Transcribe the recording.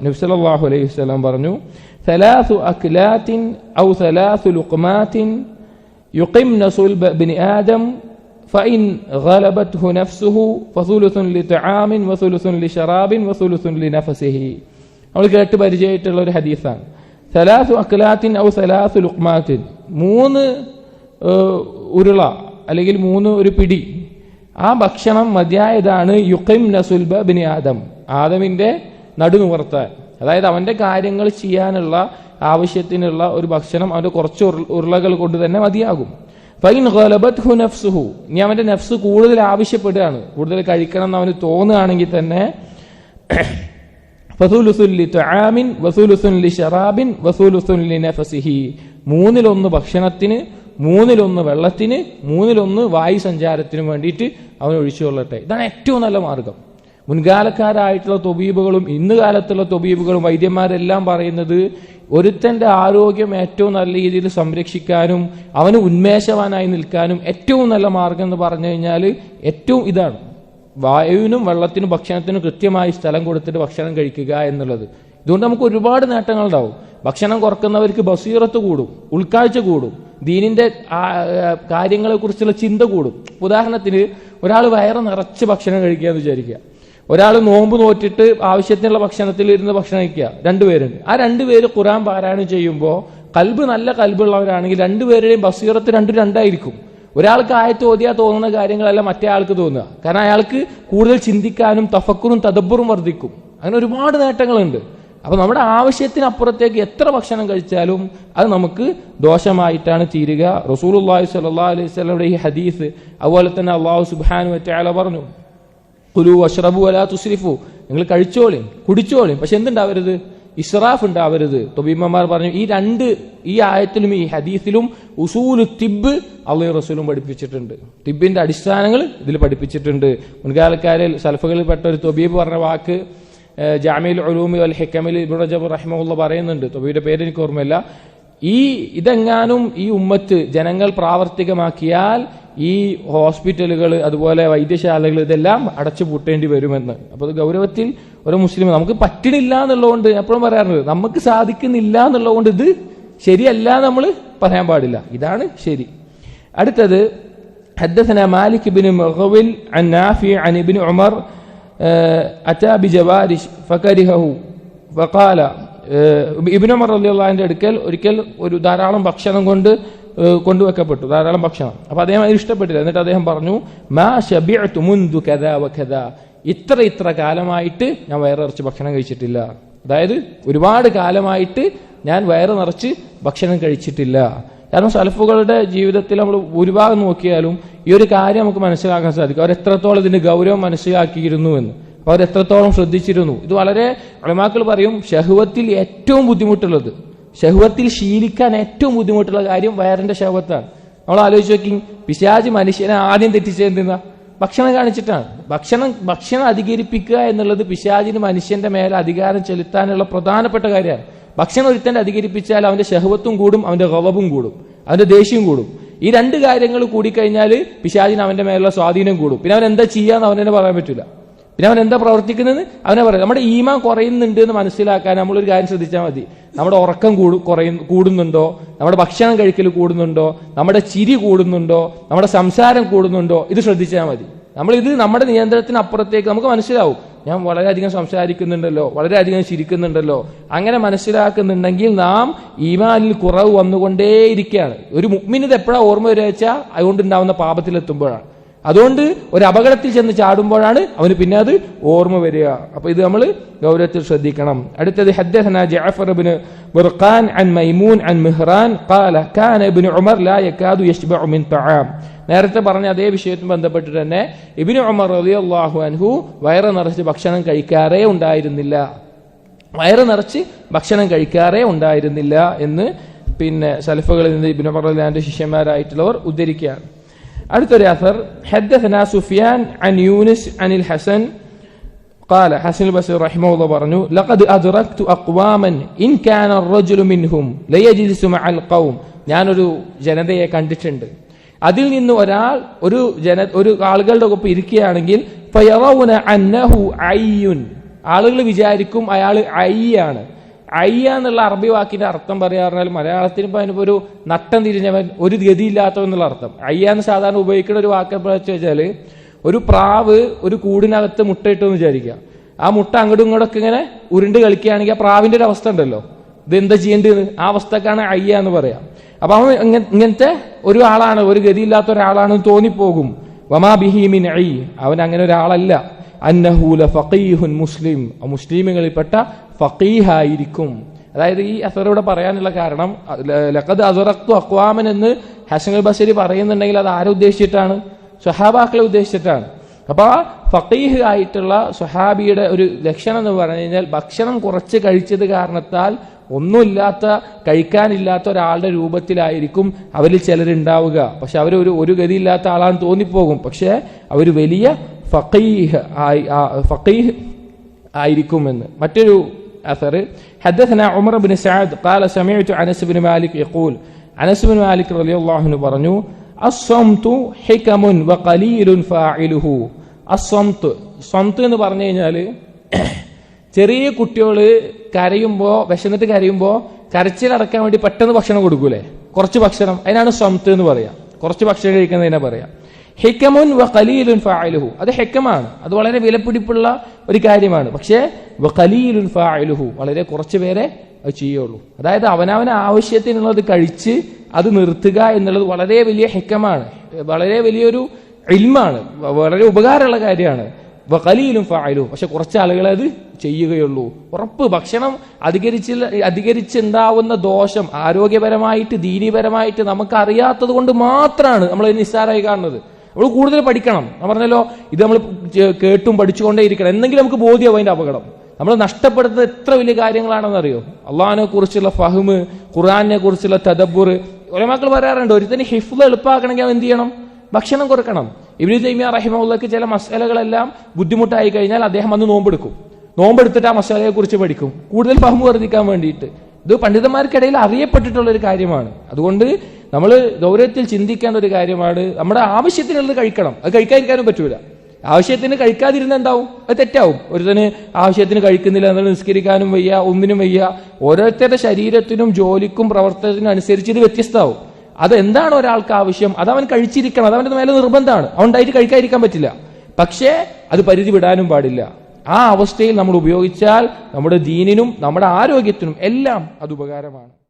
നബ്സലാഹു അലൈഹി വസല്ലം പറഞ്ഞു ثلاث أكلات أو ثلاث لقمات يقمن صلب ابن آدم فإن غلبته نفسه فثلث لطعام وثلث لشراب وثلث لنفسه നമ്മൾ കേട്ട് പരിചയമായിട്ടുള്ള ഒരു ഹദീസാണ് സലാസു അക്ലാത്തിൻ ഔ സലാസു ലുക്മാത്തിൻ മൂന്ന് ഏഹ്, ഉരുള അല്ലെങ്കിൽ മൂന്ന് ഒരു പിടി ആ ഭക്ഷണം മതിയായതാണ് യുഖിം നസുൽബ ബിനി ആദം ആദമിന്റെ നടുനുവർത്താൻ അതായത് അവന്റെ കാര്യങ്ങൾ ചെയ്യാനുള്ള ആവശ്യത്തിനുള്ള ഒരു ഭക്ഷണം അവന്റെ കുറച്ച് ഉരുള- ഉരുളകൾ കൊണ്ട് തന്നെ മതിയാകും. ഫൈൻ ഗലബത്ഹു നഫ്സുഹു. ഇനി അവന്റെ നഫ്സ് കൂടുതൽ ആവശ്യപ്പെടുകയാണ്. കൂടുതൽ കഴിക്കണം എന്ന് അവന് തോന്നുകയാണെങ്കിൽ തന്നെ മൂന്നിലൊന്ന് ഭക്ഷണത്തിന് മൂന്നിലൊന്ന് വെള്ളത്തിന് മൂന്നിലൊന്ന് വായു സഞ്ചാരത്തിനും വേണ്ടിയിട്ട് അവൻ ഒഴിച്ചുകൊള്ളട്ടെ ഇതാണ് ഏറ്റവും നല്ല മാർഗം. മുൻകാലക്കാരായിട്ടുള്ള തൊബീബുകളും ഇന്ന് കാലത്തുള്ള തൊബീബുകളും വൈദ്യന്മാരെല്ലാം പറയുന്നത് ഒരുത്തന്റെ ആരോഗ്യം ഏറ്റവും നല്ല രീതിയിൽ സംരക്ഷിക്കാനും അവന് ഉന്മേഷവാനായി നിൽക്കാനും ഏറ്റവും നല്ല മാർഗം എന്ന് പറഞ്ഞു കഴിഞ്ഞാൽ ഏറ്റവും ഇതാണ്. വായുവിനും വെള്ളത്തിനും ഭക്ഷണത്തിനും കൃത്യമായി സ്ഥലം കൊടുത്തിട്ട് ഭക്ഷണം കഴിക്കുക എന്നുള്ളത്. ഇതുകൊണ്ട് നമുക്ക് ഒരുപാട് നേട്ടങ്ങളുണ്ടാവും. ഭക്ഷണം കുറക്കുന്നവർക്ക് ബസീറത്ത് കൂടും ഉൾക്കാഴ്ച കൂടും ദീനിന്റെ കാര്യങ്ങളെക്കുറിച്ചുള്ള ചിന്ത കൂടും. ഉദാഹരണത്തിന് ഒരാൾ വയറ് നിറച്ച് ഭക്ഷണം കഴിക്കുക എന്ന് വിചാരിക്കുക. ഒരാൾ നോമ്പ് നോറ്റിട്ട് ആവശ്യത്തിനുള്ള ഭക്ഷണത്തിൽ ഇരുന്ന് ഭക്ഷണം കഴിക്കുക. രണ്ടുപേരുണ്ട് ആ രണ്ടുപേര് ഖുറാൻ പാരായണം ചെയ്യുമ്പോൾ കൽബ് നല്ല കൽബുള്ളവരാണെങ്കിൽ രണ്ടുപേരുടെയും ബസീറത്ത് രണ്ടും രണ്ടായിരിക്കും. ഒരാൾക്ക് ആയത്ത് ഓതിയാ തോന്നുന്ന കാര്യങ്ങളല്ല മറ്റേ ആൾക്ക് തോന്നുക. കാരണം അയാൾക്ക് കൂടുതൽ ചിന്തിക്കാനും തഫക്കുറും തദബ്ബറും വർദ്ധിക്കും. അങ്ങനെ ഒരുപാട് നേട്ടങ്ങളുണ്ട്. അപ്പൊ നമ്മുടെ ആവശ്യത്തിനപ്പുറത്തേക്ക് എത്ര ഭക്ഷണം കഴിച്ചാലും അത് നമുക്ക് ദോഷമായിട്ടാണ് തീരുക. റസൂൽ റസൂലുള്ളാഹി സല്ലാ അലൈഹി സ്വലയുടെ ഈ ഹദീസ് അതുപോലെ തന്നെ അള്ളാഹു സുബാനു വതആല പറഞ്ഞു. കുലു അഷ്റബു അലാ തുസ്രിഫു. നിങ്ങൾ കഴിച്ചോളി കുടിച്ചോളി. പക്ഷെ എന്തുണ്ടാവരുത്? ഇസ്രാഫ് ഉണ്ടാവരുത്. തൊബീമ്മമാർ പറഞ്ഞു ഈ രണ്ട് ഈ ആയത്തിലും ഈ ഹദീസിലും ഉസൂലു തിബ് അള്ളഹു റസൂലും പഠിപ്പിച്ചിട്ടുണ്ട്. തിബിന്റെ അടിസ്ഥാനങ്ങൾ ഇതിൽ പഠിപ്പിച്ചിട്ടുണ്ട്. മുൻകാലക്കാരിൽ സൽഫകളിൽപ്പെട്ട ഒരു തൊബീബ് പറഞ്ഞ വാക്ക് ജാമിൽ ഉലൂമി അൽ ഹിക്കമിൽ ഇബ്നു റജബ് റഹിമഹുല്ല പറയുന്നുണ്ട്. തൊബിയുടെ പേര് എനിക്ക് ഓർമ്മയില്ല. ഈ ഇതെങ്ങാനും ഈ ഉമ്മത്ത് ജനങ്ങൾ പ്രാവർത്തികമാക്കിയാൽ ഈ ഹോസ്പിറ്റലുകൾ അതുപോലെ വൈദ്യശാലകൾ ഇതെല്ലാം അടച്ചു പൂട്ടേണ്ടി വരുമെന്ന് അപ്പൊ അത് ഗൗരവത്തിൽ ഒരു മുസ്ലിം നമുക്ക് പറ്റണില്ല എന്നുള്ളതുകൊണ്ട് ഞാൻ എപ്പോഴും പറയാറുണ്ട് നമുക്ക് സാധിക്കുന്നില്ല എന്നുള്ളതുകൊണ്ട് ഇത് ശരിയല്ല നമ്മൾ പറയാൻ പാടില്ല ഇതാണ് ശരി അടുത്തത് حدثنا مالك بن مغول عن نافع عن ابن عمر آه، أتى بجوارش فكرهه فقال ഇബിന് ഉമർ റളിയല്ലാഹുവിന്റെ അടുക്കൽ ഒരിക്കൽ ഒരു ധാരാളം ഭക്ഷണം കൊണ്ട് ഏഹ്, കൊണ്ടുവെക്കപ്പെട്ടു. ധാരാളം ഭക്ഷണം. അപ്പൊ അദ്ദേഹം അത് ഇഷ്ടപ്പെട്ടില്ല. എന്നിട്ട് അദ്ദേഹം പറഞ്ഞു മാ ശബിഅതു മുൻദു കദാ വകദാ ഇത്ര ഇത്ര കാലമായിട്ട് ഞാൻ വയറിറച്ച് ഭക്ഷണം കഴിച്ചിട്ടില്ല. അതായത് ഒരുപാട് കാലമായിട്ട് ഞാൻ വയറ് നിറച്ച് ഭക്ഷണം കഴിച്ചിട്ടില്ല. കാരണം സൽഫുകളുടെ ജീവിതത്തിൽ നമ്മൾ ഭൂരിഭാഗം നോക്കിയാലും ഈ ഒരു കാര്യം നമുക്ക് മനസ്സിലാക്കാൻ സാധിക്കും. അവർ എത്രത്തോളം ഇതിന്റെ ഗൗരവം മനസ്സിലാക്കിയിരുന്നു എന്ന്. അവർ എത്രത്തോളം ശ്രദ്ധിച്ചിരുന്നു. ഇത് വളരെ അളമാക്കൾ പറയും ഷഹുവത്തിൽ ഏറ്റവും ബുദ്ധിമുട്ടുള്ളത് ഷഹുവത്തിൽ ശീലിക്കാൻ ഏറ്റവും ബുദ്ധിമുട്ടുള്ള കാര്യം വയറിന്റെ ഷഹുവത്താണ് നമ്മൾ ആലോചിച്ച് നോക്കി പിശാജ് മനുഷ്യനെ ആദ്യം തെറ്റിച്ചത് എന്തിനാ ഭക്ഷണം കാണിച്ചിട്ടാണ്. ഭക്ഷണം ഭക്ഷണം അധികരിപ്പിക്കുക എന്നുള്ളത് പിശാജിന് മനുഷ്യന്റെ മേലെ അധികാരം ചെലുത്താനുള്ള പ്രധാനപ്പെട്ട കാര്യമാണ്. ഭക്ഷണം ഒരുത്തന്റെ അധികരിപ്പിച്ചാൽ അവന്റെ ഷഹവത്തും കൂടും അവന്റെ ഗളവും കൂടും അവന്റെ ദേഷ്യം കൂടും. ഈ രണ്ട് കാര്യങ്ങൾ കൂടിക്കഴിഞ്ഞാൽ പിശാജിന് അവന്റെ മേലുള്ള സ്വാധീനം കൂടും. പിന്നെ അവൻ എന്താ ചെയ്യാന്ന് അവനെ പറയാൻ പറ്റില്ല പിന്നെ അവൻ എന്താ പ്രവർത്തിക്കുന്നത് അവനെ പറയാം നമ്മുടെ ഈമാൻ കുറയുന്നുണ്ട് എന്ന് മനസ്സിലാക്കാൻ നമ്മളൊരു കാര്യം ശ്രദ്ധിച്ചാൽ മതി. നമ്മുടെ ഉറക്കം കൂടു കുറയും കൂടുന്നുണ്ടോ? നമ്മുടെ ഭക്ഷണം കഴിക്കൽ കൂടുന്നുണ്ടോ? നമ്മുടെ ചിരി കൂടുന്നുണ്ടോ? നമ്മുടെ സംസാരം കൂടുന്നുണ്ടോ? ഇത് ശ്രദ്ധിച്ചാൽ മതി. നമ്മൾ ഇത് നമ്മുടെ നിയന്ത്രണത്തിനപ്പുറത്തേക്ക് നമുക്ക് മനസ്സിലാവും. ഞാൻ വളരെയധികം സംസാരിക്കുന്നുണ്ടല്ലോ വളരെയധികം ചിരിക്കുന്നുണ്ടല്ലോ അങ്ങനെ മനസ്സിലാക്കുന്നുണ്ടെങ്കിൽ നാം ഈമാനിൽ കുറവ് വന്നുകൊണ്ടേയിരിക്കുകയാണ്. ഒരു മുഗ്മിനിത് എപ്പോഴാണ് ഓർമ്മ വരുക വെച്ചാൽ അതുകൊണ്ടുണ്ടാവുന്ന പാപത്തിലെത്തുമ്പോഴാണ്. അതുകൊണ്ട് ഒരു അപകടത്തിൽ ചെന്ന് ചാടുമ്പോഴാണ് അവന് പിന്നെ അത് ഓർമ്മ വരിക. അപ്പൊ ഇത് നമ്മൾ ഗൗരവത്തിൽ ശ്രദ്ധിക്കണം. അടുത്തത് ഹദ്ദസന ജഅഫർ ഇബ്നു ബുർഖാൻ അൻ മൈമൂൻ അൻ മിഹ്റാൻ ഖാല കാന ഇബ്നു ഉമർ ലാ യകാദു യശ്ബഉ മിൻ തആം. നേരത്തെ പറഞ്ഞ അതേ വിഷയത്തിന് ബന്ധപ്പെട്ടിട്ട് തന്നെ ഇബ്നു ഉമർ റളിയല്ലാഹു അൻഹു വയറ് നിറച്ച് ഭക്ഷണം കഴിക്കാറേ ഉണ്ടായിരുന്നില്ല. വയറ് നിറച്ച് ഭക്ഷണം കഴിക്കാറേ ഉണ്ടായിരുന്നില്ല എന്ന് പിന്നെ സലഫുകളിൽ നിന്ന് ഇബ്നു ഉമർ അല്ലാന്റെ ശിഷ്യന്മാരായിട്ടുള്ളവർ ഉദ്ധരിക്കുകയാണ്. അടുത്തൊരു അസർ حدثنا سفيان عن يونس عن الحسن قال حسن البصري رحمه الله പറഞ്ഞു لقد أدركت أقواما إن كان الرجل منهم ليجلس مع القوم ഞാനൊരു ജനതയെ കണ്ടിട്ടുണ്ട് അതിൽ നിന്ന് ഒരാൾ ഒരു ജന ഒരു ആളുകളുടെ ഒപ്പം ഇരിക്കുകയാണെങ്കിൽ ഫയറൗന അന്നഹു അയ്യുൻ ആളുകൾ വിചാരിക്കും അയാൾ ഐയാണ് അയ്യ എന്നുള്ള അറബി വാക്കിന്റെ അർത്ഥം പറയാറുണ്ടാൽ മലയാളത്തിന് ഇപ്പം അതിനിപ്പോൾ അതിനിപ്പോ ഒരു നട്ടം തിരിഞ്ഞവൻ ഒരു ഗതിയില്ലാത്തവൻ എന്നുള്ള അർത്ഥം. അയ്യ എന്ന് സാധാരണ ഉപയോഗിക്കുന്ന ഒരു വാക്ക് വെച്ച് വെച്ചാൽ ഒരു പ്രാവ് ഒരു കൂടിനകത്ത് മുട്ടയിട്ടെന്ന് വിചാരിക്കുക. ആ മുട്ട അങ്ങോട്ടും ഇങ്ങോട്ടൊക്കെ ഇങ്ങനെ ഉരുണ്ട് കളിക്കുകയാണെങ്കിൽ ആ പ്രാവിന്റെ ഒരു അവസ്ഥ ഉണ്ടല്ലോ. ഇത് എന്താ ചെയ്യേണ്ടത് ആ അവസ്ഥക്കാണ് അയ്യ എന്ന് പറയാം. അപ്പൊ അവൻ ഇങ്ങനത്തെ ഒരു ഒരു ഗതിയില്ലാത്ത ഒരാളാണെന്ന് തോന്നിപ്പോകും. വമാ ബിഹിമിൻ ഐ അവൻ അങ്ങനെ ഒരാളല്ല. അന്നഹൂല ഫീഹുൻ മുസ്ലിം. മുസ്ലിമുകളിൽപ്പെട്ട ഫഖീഹായിരിക്കും. അതായത് ഈ അസറോടെ പറയാനുള്ള കാരണം ലഖദ് അസറക്തു അക്വാമൻ എന്ന് ഹസൻ ബസരി പറയുന്നുണ്ടെങ്കിൽ അത് ആരെ ഉദ്ദേശിച്ചിട്ടാണ്? സ്വഹാബാക്കളെ ഉദ്ദേശിച്ചിട്ടാണ്. അപ്പൊ ആ ഫഖീഹ് ആയിട്ടുള്ള സ്വഹാബിയുടെ ഒരു ലക്ഷണം എന്ന് പറഞ്ഞു കഴിഞ്ഞാൽ ഭക്ഷണം കുറച്ച് കഴിച്ചത് കാരണത്താൽ ഒന്നുമില്ലാത്ത കഴിക്കാനില്ലാത്ത ഒരാളുടെ രൂപത്തിലായിരിക്കും അവരിൽ ചിലരുണ്ടാവുക. പക്ഷെ അവർ ഒരു ഒരു ഗതിയില്ലാത്ത ആളാന്ന് തോന്നിപ്പോകും. പക്ഷേ അവർ വലിയ ഫക്കീഹ് ആയി ഫഖീഹ് ആയിരിക്കുമെന്ന്. മറ്റൊരു അസർ حدثنا عمر بن سعد قال سمعت انس بن مالك يقول انس بن مالك رضي الله عنه പറഞ്ഞു الصمت حكم وقليل فاعله الصمت صمت എന്ന് പറഞ്ഞു കഴിഞ്ഞാൽ ചെറിയ കുട്ടികൾ കരയുമ്പോ വിശന്നിട്ട് കരയുമ്പോ കരച്ചിലടക്കാൻ വേണ്ടി പെട്ടെന്ന് ഭക്ഷണം കൊടുക്കൂലേ കുറച്ച് ഭക്ഷണം അതിനാണ് സ്വംത്ത് എന്ന് പറയാം കുറച്ച് ഭക്ഷണം കഴിക്കുന്നതിനെ പറയാം ഹെക്കമുൻ വ കലീലുൻ ഫായിലുഹു അത് ഹെക്കമാണ് അത് വളരെ വിലപിടിപ്പുള്ള ഒരു കാര്യമാണ്. പക്ഷേ വ കലീലുൻ ഫായിലുഹു വളരെ കുറച്ച് പേരെ അത് ചെയ്യുള്ളൂ. അതായത് അവനവന് ആവശ്യത്തിനുള്ളത് കഴിച്ച് അത് നിർത്തുക എന്നുള്ളത് വളരെ വലിയ ഹെക്കമാണ് വളരെ വലിയൊരു ഇൽമാണ്. വളരെ ഉപകാരമുള്ള കാര്യമാണ്. വകലീലും ഫായിലും പക്ഷെ കുറച്ച് ആളുകൾ അത് ചെയ്യുകയുള്ളൂ. ഉറപ്പ് ഭക്ഷണം അധികരിച്ച് അധികരിച്ചുണ്ടാവുന്ന ദോഷം ആരോഗ്യപരമായിട്ട് ദീനീപരമായിട്ട് നമുക്ക് അറിയാത്തത് കൊണ്ട് മാത്രമാണ് നമ്മൾ നിസ്സാരമായി കാണുന്നത്. നമ്മൾ കൂടുതൽ പഠിക്കണം. ഞാൻ പറഞ്ഞല്ലോ ഇത് നമ്മൾ കേട്ടും പഠിച്ചുകൊണ്ടേ ഇരിക്കണം. എന്തെങ്കിലും നമുക്ക് ബോധ്യമാവും അതിന്റെ അപകടം നമ്മൾ നഷ്ടപ്പെടുന്നത് എത്ര വലിയ കാര്യങ്ങളാണെന്ന് അറിയോ അള്ളഹാനെ കുറിച്ചുള്ള ഫഹ്മ് ഖുറാനെ കുറിച്ചുള്ള തദബ്ബുർ. ഒരമാക്കൾ പറയാറുണ്ട് ഒരു തന്നെ ഹിഫ് എളുപ്പമാക്കണമെങ്കിൽ അവൻ എന്ത് ചെയ്യണം? ഭക്ഷണം കുറക്കണം ഇബ്നു തൈമിയ റഹിമുള്ളക്ക് ചില മസാലകളെല്ലാം ബുദ്ധിമുട്ടായി കഴിഞ്ഞാൽ അദ്ദേഹം അന്ന് നോമ്പെടുക്കും. നോമ്പെടുത്തിട്ട് ആ മസാലയെ കുറിച്ച് പഠിക്കും. കൂടുതൽ ഫഹ്മ് വർദ്ധിക്കാൻ വേണ്ടിയിട്ട്. ഇത് പണ്ഡിതന്മാർക്കിടയിൽ അറിയപ്പെട്ടിട്ടുള്ള ഒരു കാര്യമാണ്. അതുകൊണ്ട് നമ്മൾ ഗൗരവത്തിൽ ചിന്തിക്കേണ്ട ഒരു കാര്യമാണ് നമ്മുടെ ആവശ്യത്തിനുള്ളത് കഴിക്കണം. അത് കഴിക്കാതിരിക്കാനും പറ്റൂല. ആവശ്യത്തിന് കഴിക്കാതിരുന്ന എന്താവും? അത് തെറ്റാവും. ഒരുത്തന് ആവശ്യത്തിന് കഴിക്കുന്നില്ല എന്നാൽ നിസ്കരിക്കാനും വയ്യ ഒന്നിനും വയ്യ. ഓരോരുത്തരുടെ ശരീരത്തിനും ജോലിക്കും പ്രവർത്തനത്തിനും അനുസരിച്ച് ഇത് വ്യത്യസ്തമാവും. അത് എന്താണ് ഒരാൾക്ക് ആവശ്യം? അത് അവൻ കഴിച്ചിരിക്കണം. അത് അവന്റെ മേലെ നിർബന്ധമാണ്. അവൻ ഡയറ്റ് കഴിക്കാതിരിക്കാൻ പറ്റില്ല. പക്ഷേ അത് പരിധി വിടാനും പാടില്ല. ആ അവസ്ഥയിൽ നമ്മൾ ഉപയോഗിച്ചാൽ നമ്മുടെ ദീനിനും നമ്മുടെ ആരോഗ്യത്തിനും എല്ലാം അത് ഉപകാരമാണ്.